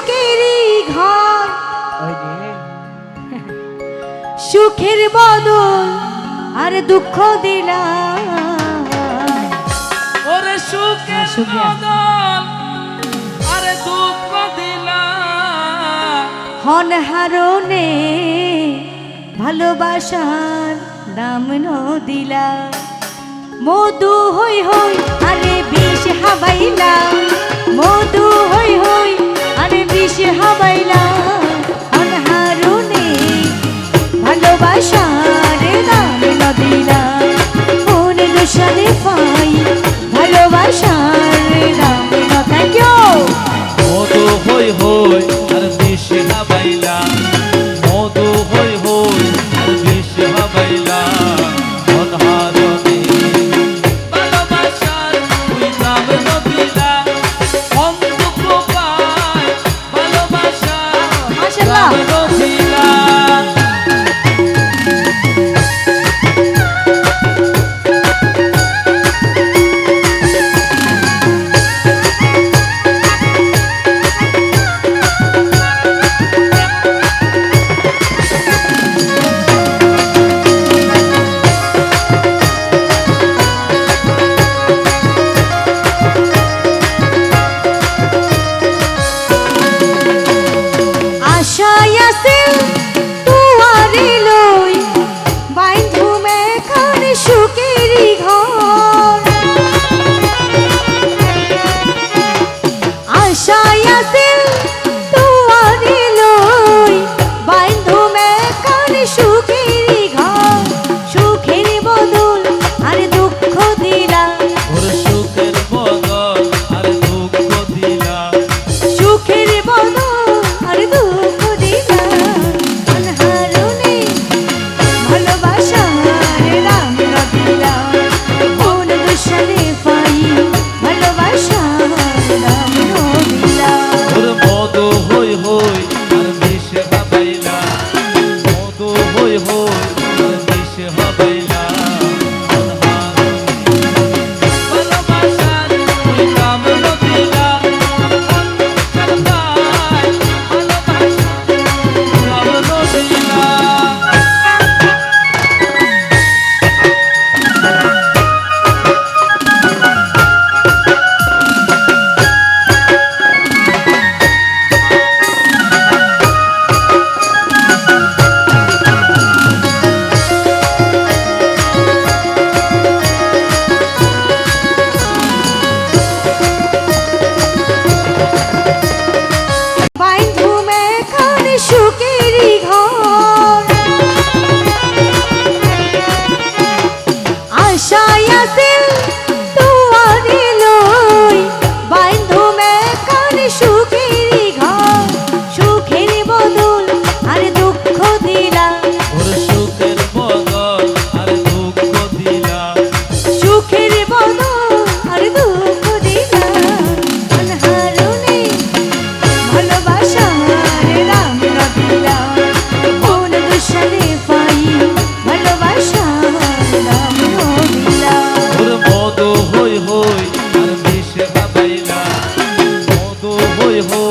সুখেরই ঘর। সুখের বদল আর দুঃখ দিলাম। ওরে সুখের বদল আর দুঃখ দিলাম। হন হারনে ভালোবাসার দাম ন দিলা মধু হই হই আরে বিষ হাবাইলা মধু হই হই কিসে হাবাইলা। you. দেশে হবে সুখে होय हो